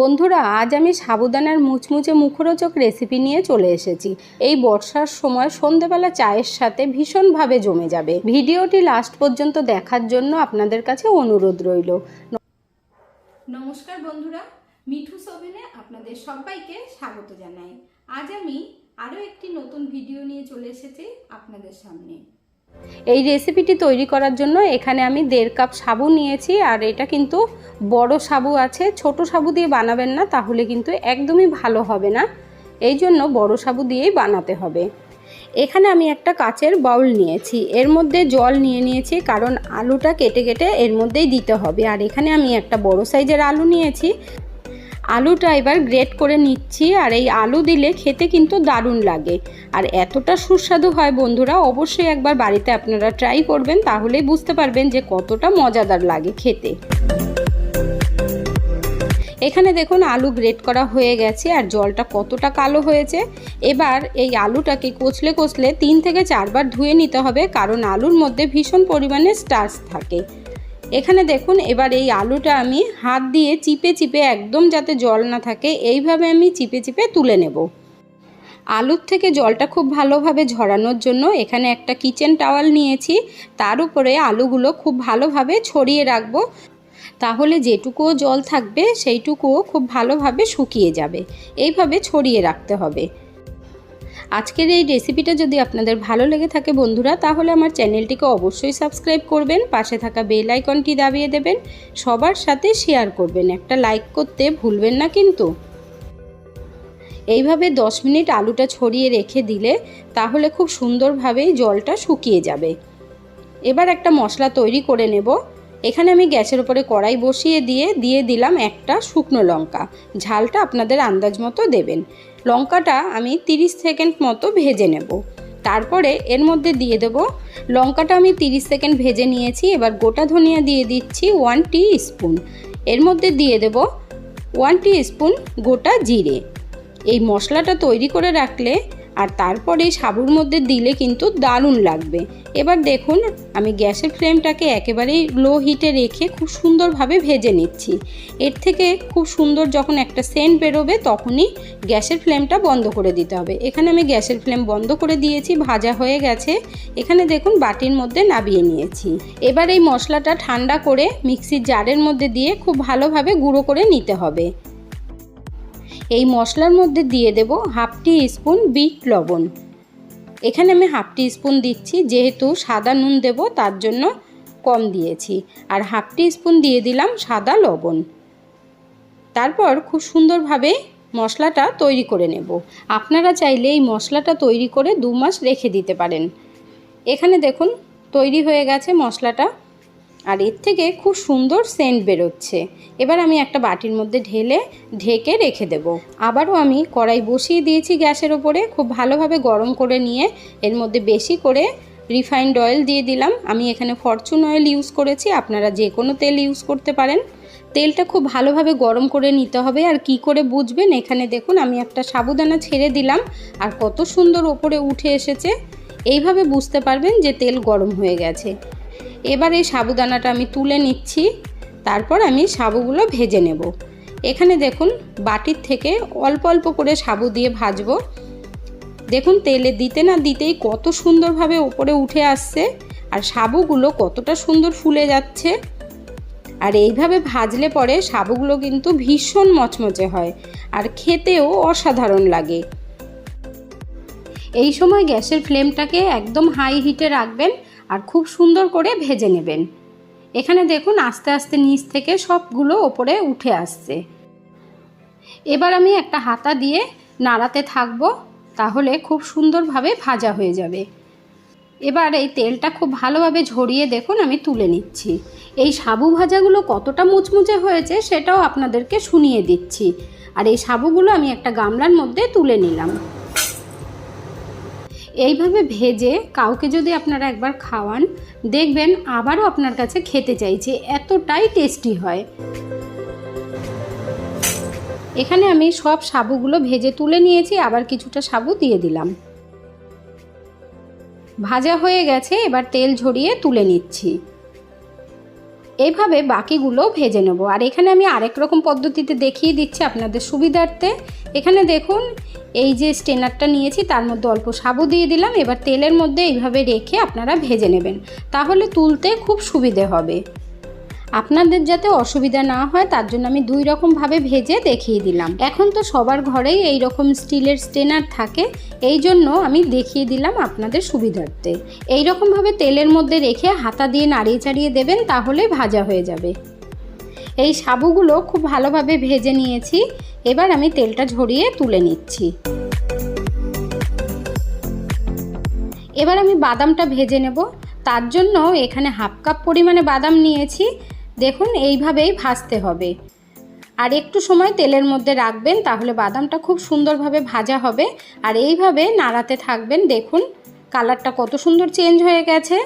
বন্ধুরা, আজ আমি সাবুদানার মুচমুচে মুখরোচক রেসিপি নিয়ে চলে এসেছি। এই বর্ষার সময় সন্ধেবেলা চায়ের সাথে ভীষণভাবে জমে যাবে। ভিডিওটি লাস্ট পর্যন্ত দেখার জন্য আপনাদের কাছে অনুরোধ রইল। নমস্কার বন্ধুরা, মিঠু সোভেনে আপনাদের সবাইকে স্বাগত জানাই। আজ আমি আরও একটি নতুন ভিডিও নিয়ে চলে এসেছি আপনাদের সামনে। এই রেসিপিটি তৈরি করার জন্য এখানে আমি দেড় কাপ সাবু নিয়েছি, আর এটা কিন্তু বড় সাবু আছে। ছোট সাবু দিয়ে বানাবেন না, তাহলে কিন্তু একদমই ভালো হবে না। এই জন্য বড় সাবু দিয়েই বানাতে হবে। এখানে আমি একটা কাচের বাউল নিয়েছি। এর মধ্যে জল নিয়ে নিয়েছি, কারণ আলুটা কেটে কেটে এর মধ্যেই দিতে হবে। আর এখানে আমি একটা বড় সাইজের আলু নিয়েছি। আলুটা এবার গ্রেট করে নিচ্ছি আর এই আলু দিলে খেতে কিন্তু দারুণ লাগে। আর এতটা সুস্বাদু হয় বন্ধুরা, অবশ্যই একবার বাড়িতে আপনারা ট্রাই করবেন, তাহলেই বুঝতে পারবেন যে কতটা মজাদার লাগে খেতে। এখানে দেখুন আলু গ্রেট করা হয়ে গেছে আর জলটা কতটা কালো হয়েছে। এবার এই আলুটাকে কচলে কচলে তিন থেকে চারবার ধুয়ে নিতে হবে, কারণ আলুর মধ্যে ভীষণ পরিমাণে স্টার্চ থাকে। এখানে দেখুন, এবার এই আলুটা আমি হাত দিয়ে চিপে চিপে একদম যাতে জল না থাকে, এইভাবে আমি চিপে চিপে তুলে নেব। আলুর থেকে জলটা খুব ভালোভাবে ঝরানোর জন্য এখানে একটা কিচেন টাওয়াল নিয়েছি, তার উপরে আলুগুলো খুব ভালোভাবে ছড়িয়ে রাখব। তাহলে যেটুকুও জল থাকবে, সেইটুকুও খুব ভালোভাবে শুকিয়ে যাবে। এইভাবে ছড়িয়ে রাখতে হবে। আজকের এই রেসিপিটা যদি আপনাদের ভালো লেগে থাকে বন্ধুরা, তাহলে আমার চ্যানেলটিকে অবশ্যই সাবস্ক্রাইব করবেন, পাশে থাকা বেল আইকনটি দাবিয়ে দেবেন, সবার সাথে শেয়ার করবেন, একটা লাইক করতে ভুলবেন না কিন্তু। এইভাবে 10 মিনিট আলুটা ছড়িয়ে রেখে দিলে তাহলে খুব সুন্দরভাবেই জলটা শুকিয়ে যাবে। এবার একটা মশলা তৈরি করে নেব। এখানে আমি গ্যাসের উপরে কড়াই বসিয়ে দিয়ে দিয়ে দিলাম একটা শুকনো লঙ্কা। ঝালটা আপনাদের আন্দাজ মতো দেবেন। লঙ্কাটা আমি 30 সেকেন্ড মতো ভেজে নেব। তারপরে এর মধ্যে দিয়ে দেব। লঙ্কাটা আমি 30 সেকেন্ড ভেজে নিয়েছি। এবার গোটা ধনিয়া দিয়ে দিচ্ছি ওয়ান টি স্পুন এর মধ্যে দিয়ে দেব ওয়ান টি স্পুন গোটা জিরে। এই মশলাটা তৈরি করে রাখলে আর তারপরে সাবুর মধ্যে দিলে কিন্তু দারুণ লাগবে। এবার দেখুন, আমি গ্যাসের ফ্লেমটাকে একেবারেই লো হিটে রেখে খুব সুন্দরভাবে ভেজে নিচ্ছি। এর থেকে খুব সুন্দর যখন একটা সেন্ট বেরোবে, তখনই গ্যাসের ফ্লেমটা বন্ধ করে দিতে হবে। এখানে আমি গ্যাসের ফ্লেম বন্ধ করে দিয়েছি, ভাজা হয়ে গেছে। এখানে দেখুন, বাটির মধ্যে নাবিয়ে নিয়েছি। এবার এই মশলাটা ঠান্ডা করে মিক্সির জারের মধ্যে দিয়ে খুব ভালোভাবে গুঁড়ো করে নিতে হবে। এই মশলার মধ্যে দিয়ে দেব হাফ টি স্পুন বিট লবণ। এখানে আমি হাফ টি স্পুন দিচ্ছি, যেহেতু সাদা নুন দেব, তার জন্য কম দিয়েছি। আর হাফ টি স্পুন দিয়ে দিলাম সাদা লবণ। তারপর খুব সুন্দরভাবে মশলাটা তৈরি করে নেব। আপনারা চাইলে এই মশলাটা তৈরি করে দু মাস রেখে দিতে পারেন। এখানে দেখুন, তৈরি হয়ে গেছে মশলাটা। আর এর থেকে খুব সুন্দর সেন্ট বেরোচ্ছে। এবার আমি একটা বাটির মধ্যে ঢেলে, ঢেকে রেখে দেব। আবারও আমি কড়াই বসিয়ে দিয়েছি গ্যাসের ওপরে, খুব ভালোভাবে গরম করে নিয়ে এর মধ্যে বেশি করে রিফাইন্ড অয়েল দিয়ে দিলাম। আমি এখানে ফরচুন অয়েল ইউজ করেছি, আপনারা যে কোনো তেল ইউজ করতে পারেন। তেলটা খুব ভালোভাবে গরম করে নিতে হবে। আর কি করে বুঝবেন? এখানে দেখুন, আমি একটা সাবুদানা ছেড়ে দিলাম। আর কত সুন্দর ওপরে উঠে এসেছে। এইভাবে বুঝতে পারবেন যে তেল গরম হয়ে গেছে। এবার এই সাবুদানাটা আমি তুলে নিচ্ছি। তারপর আমি সাবুগুলো ভেজে নেব। এখানে দেখুন, বাটির থেকে অল্প অল্প করে সাবু দিয়ে ভাজবো। দেখুন, তেলে দিতে না দিতেই কত সুন্দরভাবে ওপরে উঠে আসছে আর সাবুগুলো কতটা সুন্দর ফুলে যাচ্ছে। আর এইভাবে ভাজলে পরে সাবুগুলো কিন্তু ভীষণ মচমচে হয় আর খেতেও অসাধারণ লাগে। এই সময় গ্যাসের ফ্লেমটাকে একদম হাই হিটে রাখবেন আর খুব সুন্দর করে ভেজে নেবেন। এখানে দেখুন আস্তে আস্তে নিচ থেকে সবগুলো ওপরে উঠে আসছে। এবার আমি একটা হাতা দিয়ে নাড়াতে থাকব, তাহলে খুব সুন্দরভাবে ভাজা হয়ে যাবে। এবার এই তেলটা খুব ভালোভাবে ঝরিয়ে দেখুন আমি তুলে নিচ্ছি। এই সাবু ভাজাগুলো কতটা মুচমুচে হয়েছে সেটাও আপনাদেরকে শুনিয়ে দিচ্ছি। আর এই সাবুগুলো আমি একটা গামলার মধ্যে তুলে নিলাম। এইভাবে ভেজে কাউকে যদি আপনারা একবার খাওয়ান, দেখবেন আবারও আপনার কাছে খেতে চাইছে, এতটাই টেস্টি হয়। এখানে আমি সব সাবুগুলো ভেজে তুলে নিয়েছি, আবার কিছুটা সাবু দিয়ে দিলাম। ভাজা হয়ে গেছে, এবার তেল ঝরিয়ে তুলে নিচ্ছি। এইভাবে বাকিগুলো ভেজে নেব। আর এখানে আমি আরেক রকম পদ্ধতিতে দেখিয়ে দিচ্ছি আপনাদের সুবিধার্থে। এখানে দেখুন, এই যে স্টেনারটা নিয়েছি, তার মধ্যে অল্প সাবু দিয়ে দিলাম। এবার তেলের মধ্যে এইভাবে রেখে আপনারা ভেজে নেবেন। তাহলে তুলতে খুব সুবিধে হবে। আপনাদের যাতে অসুবিধা না হয়, তার জন্য আমি দুই রকমভাবে ভেজে দেখিয়ে দিলাম। এখন তো সবার ঘরেই এই রকম স্টিলের স্টেনার থাকে, এই জন্য আমি দেখিয়ে দিলাম আপনাদের সুবিধার্থে। এই রকমভাবে তেলের মধ্যে রেখে হাতা দিয়ে নাড়িয়ে চাড়িয়ে দেবেন, তাহলে ভাজা হয়ে যাবে। এই সাবুগুলো খুব ভালোভাবে ভেজে নিয়েছি, এবার আমি তেলটা ঝরিয়ে তুলে নিচ্ছি। এবার আমি বাদামটা ভেজে নেব। তার জন্য এখানে হাফ কাপ পরিমাণে বাদাম নিয়েছি। দেখুন, এইভাবেই ভাজতে হবে। আর একটু সময় তেলের মধ্যে রাখবেন, তাহলে বাদামটা খুব সুন্দরভাবে ভাজা হবে। আর এইভাবে নাড়াতে থাকবেন, দেখুন, কালারটা কত সুন্দর চেঞ্জ হয়ে গেছে।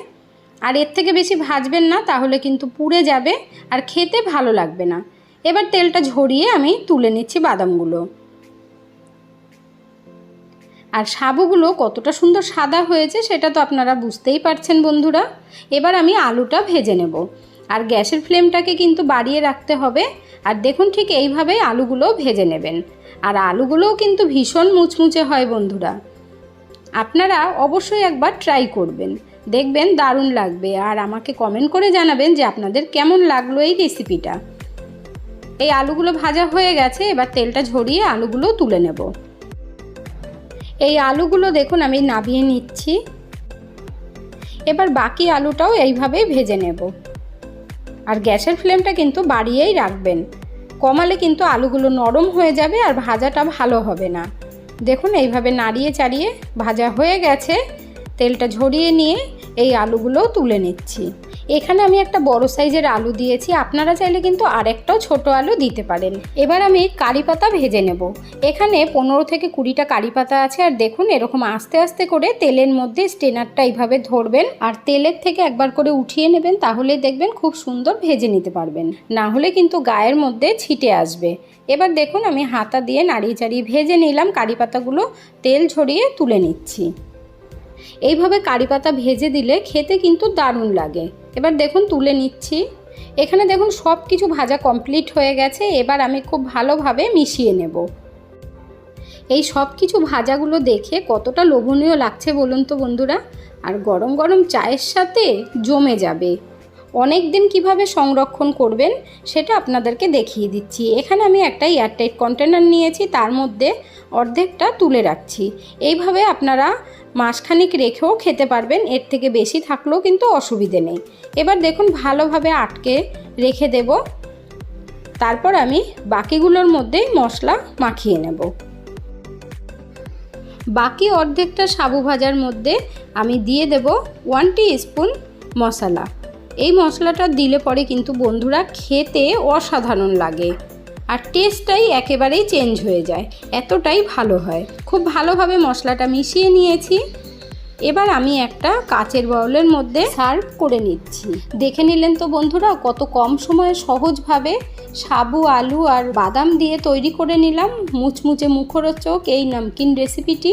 আর এর থেকে বেশি ভাজবেন না, তাহলে কিন্তু পুড়ে যাবে আর খেতে ভালো লাগবে না। এবার তেলটা ঝরিয়ে আমি তুলে নিচ্ছি বাদামগুলো। আর সাবুগুলো কতটা সুন্দর সাদা হয়েছে, সেটা তো আপনারা বুঝতেই পারছেন বন্ধুরা। এবার আমি আলুটা ভেজে নেব। আর গ্যাসের ফ্লেমটাকে কিন্তু বাড়িয়ে রাখতে হবে। আর দেখুন ঠিক এইভাবেই আলুগুলো ভেজে নেবেন। আর আলুগুলোও কিন্তু ভীষণ মুচমুচে হয় বন্ধুরা। আপনারা অবশ্যই একবার ট্রাই করবেন। দেখবেন দারুণ লাগবে। আর আমাকে কমেন্ট করে জানাবেন যে আপনাদের কেমন লাগল এই রেসিপিটা। এই আলুগুলো ভাজা হয়ে গেছে, এবার তেলটা ঝরিয়ে আলুগুলো তুলে নেব। এই আলুগুলো দেখুন আমি নাবিয়ে নিচ্ছি। এবার বাকি আলুটাও এইভাবেই ভেজে নেব। আর গ্যাসের ফ্লেমটা কিন্তু বাড়িয়েই রাখবেন। কমালে কিন্তু আলুগুলো নরম হয়ে যাবে আর ভাজাটা ভালো হবে না। দেখুন, এইভাবে নাড়িয়ে চাড়িয়ে ভাজা হয়ে গেছে। তেলটা ঝরিয়ে নিয়ে এই আলুগুলোও তুলে নিচ্ছি। এখানে আমি একটা বড় সাইজের আলু দিয়েছি। আপনারা চাইলে কিন্তু আরেকটাও ছোট আলু দিতে পারেন। এবার আমি কারি পাতা ভেজে নেব। এখানে পনেরো থেকে কুড়িটা কারি পাতা আছে। আর দেখুন, এরকম আস্তে আস্তে করে তেলের মধ্যে স্টেনারটা এইভাবে ধরবেন আর তেলের থেকে একবার করে উঠিয়ে নেবেন, তাহলে দেখবেন খুব সুন্দর ভেজে নিতে পারবেন। না হলে কিন্তু গায়ের মধ্যে ছিটে আসবে। এবার দেখুন, আমি হাতা দিয়ে নাড়িয়ে চাড়িয়ে ভেজে নিলাম। কারি পাতাগুলো তেল ঝরিয়ে তুলে নিচ্ছি। এইভাবে কারি পাতা ভেজে দিলে খেতে কিন্তু দারুণ লাগে। এবার দেখুন তুলে নিচ্ছি। এখানে দেখুন সব কিছু ভাজা কমপ্লিট হয়ে গেছে, এবার আমি খুব ভালোভাবে মিশিয়ে নেব। এই সব কিছু ভাজাগুলো দেখে কতটা লোভনীয় লাগছে বলুন তো বন্ধুরা। আর গরম গরম চায়ের সাথে জমে যাবে। অনেক দিন কীভাবে সংরক্ষণ করবেন সেটা আপনাদেরকে দেখিয়ে দিচ্ছি। এখানে আমি একটা এয়ারটাইট কন্টেনার নিয়েছি, তার মধ্যে অর্ধেকটা তুলে রাখছি। এইভাবে আপনারা মাসখানিক রেখেও খেতে পারবেন, এর থেকে বেশি থাকলেও কিন্তু অসুবিধে নেই। এবার দেখুন, ভালোভাবে আটকে রেখে দেব। তারপর আমি বাকিগুলোর মধ্যেই মশলা মাখিয়ে নেব। বাকি অর্ধেকটা সাবু ভাজার মধ্যে আমি দিয়ে দেব ওয়ান টি স্পুন মশলা। এই মশলাটা দিলে পরে কিন্তু বন্ধুরা খেতে অসাধারণ লাগে। আর টেস্টটাই একেবারেই চেঞ্জ হয়ে যায়, এতটাই ভালো হয়। খুব ভালোভাবে মশলাটা মিশিয়ে নিয়েছি। এবার আমি একটা কাচের বাউলের মধ্যে সার্ভ করে নিচ্ছি। দেখে নিলেন তো বন্ধুরা, কত কম সময়ে সহজভাবে সাবু, আলু আর বাদাম দিয়ে তৈরি করে নিলাম। মুচমুচে মুখরোচক এই নামকিন রেসিপিটি